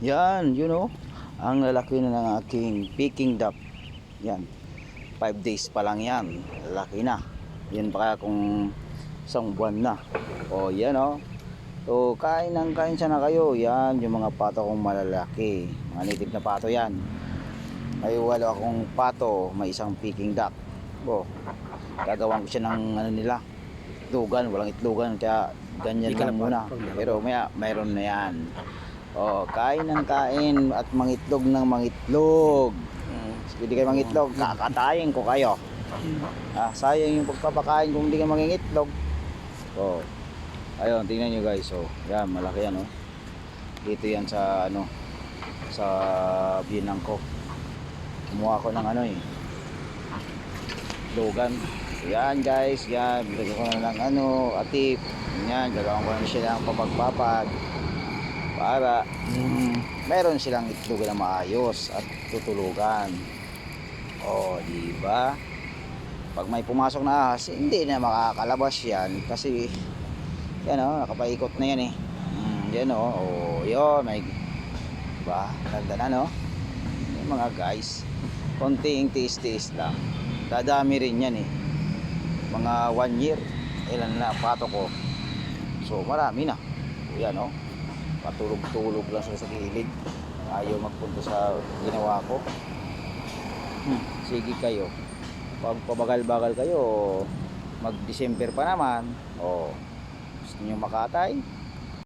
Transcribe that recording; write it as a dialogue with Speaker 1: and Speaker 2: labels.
Speaker 1: Yan, you know, ang lalaki na ng aking Peking duck. Yan, 5 days pa lang yan. Laki na. Yan baka kung isang buwan na. O, yan o. So, kain ng kain siya na kayo. Yan, yung mga pato kong malalaki. Mga native na pato yan. May walo akong pato, may isang Peking duck. O, gagawan ko siya ng ano nila. Itlogan, walang itlogan. Kaya ganyan lang
Speaker 2: na
Speaker 1: muna. Pero maya, mayroon na yan. Oh, kain ng kain at mangitlog ng mangitlog. Hindi kayo mangitlog, kakatayin ko kayo. Ah, sayang yung pagpapakain kung hindi ka mangingitlog. Oh. Ayun, tingnan nyo guys. Oh, yan, malaki yan oh. Dito yan sa ano sa binang ko. Kumuha ko ng ano eh. Logan. Yan guys, yan. Bilagyan ko na ng ano, atip. Yan, gagawin ko na siya ng papagpapag para mm, meron silang itlog na maayos at tutulugan. O, di ba? Pag may pumasok na ahas, hindi na makakalabas yan kasi yan o, nakapaikot na yan eh. Mm, yan o, o yun, may diba? Ganda na no? Yung mga guys, konting tiis-tiis lang. Dadami rin yan eh. Mga one year, ilan na pato ko. So marami na. O, yan o patulog-tulog lang sila sa gilid. Ayaw magpunta sa ginawa ko. Hmm, sige kayo. Pag pabagal-bagal kayo mag December pa naman o gusto nyo makatay